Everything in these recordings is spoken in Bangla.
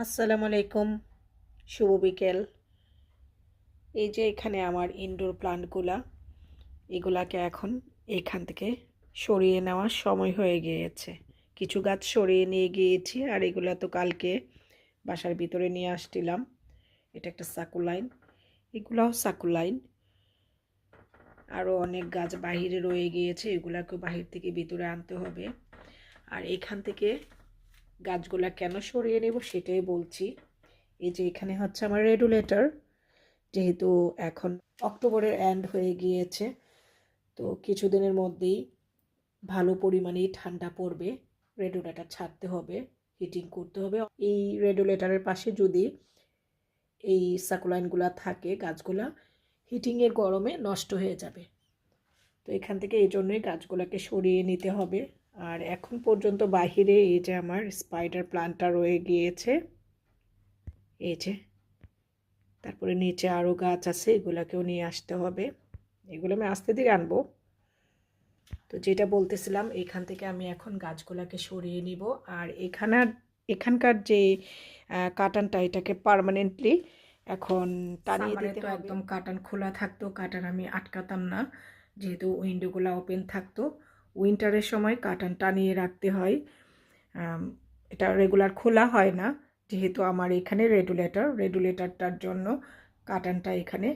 আসসালামু আলাইকুম, শুভ বিকেল। এই যে এখানে আমার ইনডোর প্লান্টগুলা এগুলাকে এখন এখান থেকে সরিয়ে নেওয়ার সময় হয়ে গিয়েছে। কিছু গাছ সরিয়ে নিয়ে গিয়েছি, আর এগুলা তো কালকে বাসার ভিতরে নিয়ে আসছিলাম। এটা একটা সাকুলাইন এগুলাও সাকুলাইন আরও অনেক গাছ বাহিরে রয়ে গিয়েছে, এগুলাকেও বাহির থেকে ভিতরে আনতে হবে। আর এখান থেকে গাছগুলা কেন সরিয়ে নেব সেটাই বলছি। এই যে এখানে হচ্ছে আমার রেডুলেটার, যেহেতু এখন অক্টোবরের এন্ড হয়ে গিয়েছে, তো কিছুদিনের মধ্যেই ভালো পরিমাণেই ঠান্ডা পড়বে, রেডুলেটার ছাড়তে হবে হিটিং করতে হবে। এই রেডুলেটারের পাশে যদি এই সাকুলাইনগুলা থাকে গাছগুলা হিটিংয়ের গরমে নষ্ট হয়ে যাবে। তো এখান থেকে এই জন্যই গাছগুলোকে সরিয়ে নিতে হবে। আর এখন পর্যন্ত বাহিরে এই যে আমার স্পাইডার প্লান্টটা রয়ে গিয়েছে এই যে তারপরে নিচে আরও গাছ আছে এগুলোকেও নিয়ে আসতে হবে। এগুলো আমি আস্তে ধীরে আনব। তো যেটা বলতেছিলাম এখান থেকে আমি এখন গাছগুলোকে সরিয়ে নিব। আর এখানার এখানকার যে কাটানটা এটাকে পারমানেন্টলি এখন টানিয়ে দিতে তো একদম কাটান খোলা থাকতো কাটান আমি আটকাতাম না। যেহেতু উইন্ডোগুলো ওপেন থাকতো উইন্টারের সময় কাটান টানিয়ে রাখতে হয়। এটা রেগুলার খোলা হয় না। যেহেতু আমার এখানে রেগুলেটর রেগুলেটরটার জন্য কাটানটা এখানে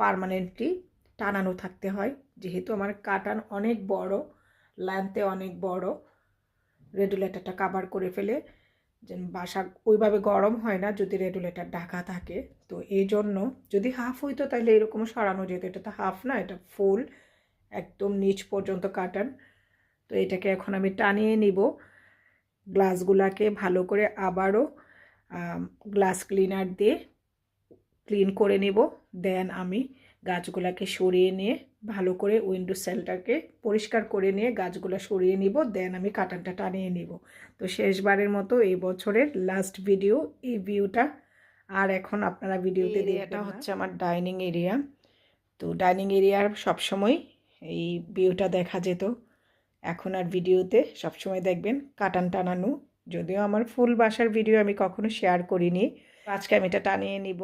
পারমানেন্টলি টানানো থাকতে হয়। যেহেতু আমার কাটান অনেক বড় ল্যান্থে অনেক বড় রেগুলেটরটা কাভার করে ফেলে। বাসা ওইভাবে গরম হয় না যদি রেগুলেটর ঢাকা থাকে। তো এই জন্য যদি হাফ হইতো তাহলে এরকম সরানো যেত। এটা তো হাফ না, এটা ফুল একদম নিচ পর্যন্ত কাটান তো এটাকে এখন আমি টানিয়ে নিব। গ্লাসগুলাকে ভালো করে আবারও গ্লাস ক্লিনার দিয়ে ক্লিন করে নিব। দেন আমি গাছগুলাকে সরিয়ে নিয়ে ভালো করে উইন্ডো সেলটাকে পরিষ্কার করে নিয়ে গাছগুলো সরিয়ে নিব। দেন আমি কাটানটা টানিয়ে নিব। তো শেষবারের মতো এই বছরের লাস্ট ভিডিও এই ভিউটা। আর এখন আপনারা ভিডিওতে এরিয়াটা হচ্ছে আমার ডাইনিং এরিয়া। তো ডাইনিং এরিয়ার সবসময় এই ভিউটা দেখা যেত। এখন আর ভিডিওতে সবসময় দেখবেন কাটান টানানো। যদিও আমার ফুল বাসার ভিডিও আমি কখনো শেয়ার করিনি আজকে আমি এটা টানিয়ে নিব।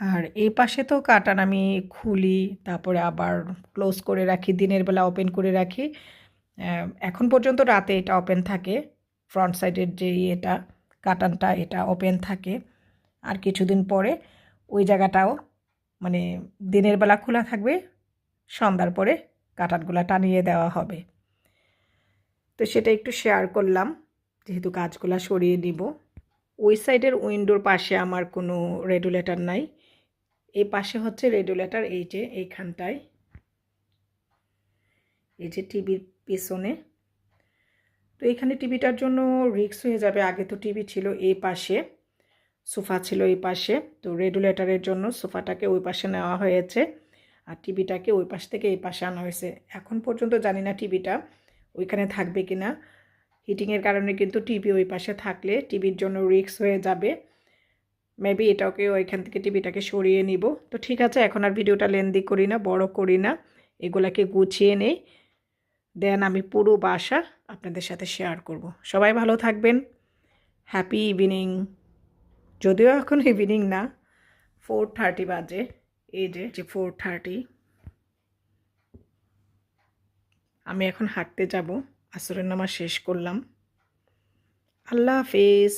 আর এই পাশে তো কাটান আমি খুলি, তারপরে আবার ক্লোজ করে রাখি, দিনের বেলা ওপেন করে রাখি। এখন পর্যন্ত রাতে এটা ওপেন থাকে ফ্রন্ট সাইডের যে এটা কাটানটা এটা ওপেন থাকে। আর কিছুদিন পরে ওই জায়গাটাও মানে দিনের বেলা খোলা থাকবে, সন্ধ্যার পরে কাটানগুলো টানিয়ে দেওয়া হবে। তো সেটা একটু শেয়ার করলাম, যেহেতু কাজগুলো সরিয়ে দিব ওই সাইডের উইন্ডোর পাশে আমার কোনো রেগুলেটর নাই। এই পাশে হচ্ছে রেগুলেটর এই যে এইখানটায়। এই যে টিভির পেছনে। তো এখানে টিভিটার জন্য রিক্স হয়ে যাবে। আগে তো টিভি ছিল এই পাশে, সোফা ছিল এই পাশে। তো রেগুলেটরের জন্য সোফাটাকে ওই পাশে নেওয়া হয়েছে। আর টিভিটাকে ওই পাশ থেকে এই পাশে আনা হয়েছে। এখন পর্যন্ত জানি না টিভিটা ওইখানে থাকবে কি না হিটিংয়ের কারণে কিন্তু টিভি ওই পাশে থাকলে টিভির জন্য রিক্স হয়ে যাবে। মেবি এটাকে ওইখান থেকে টিভিটাকে সরিয়ে নিব। তো ঠিক আছে, এখন আর ভিডিওটা লেন্দি করি না, বড় করি না। এগুলাকে গুছিয়ে নেই। দেন আমি পুরো বাসা আপনাদের সাথে শেয়ার করব। সবাই ভালো থাকবেন। হ্যাপি ইভিনিং যদিও এখন ইভিনিং না ফোর থার্টি বাজে। এই যে ফোর থার্টি আমি এখন হাঁটতে যাব আসরের নামা শেষ করলাম। আল্লাহ হাফিজ।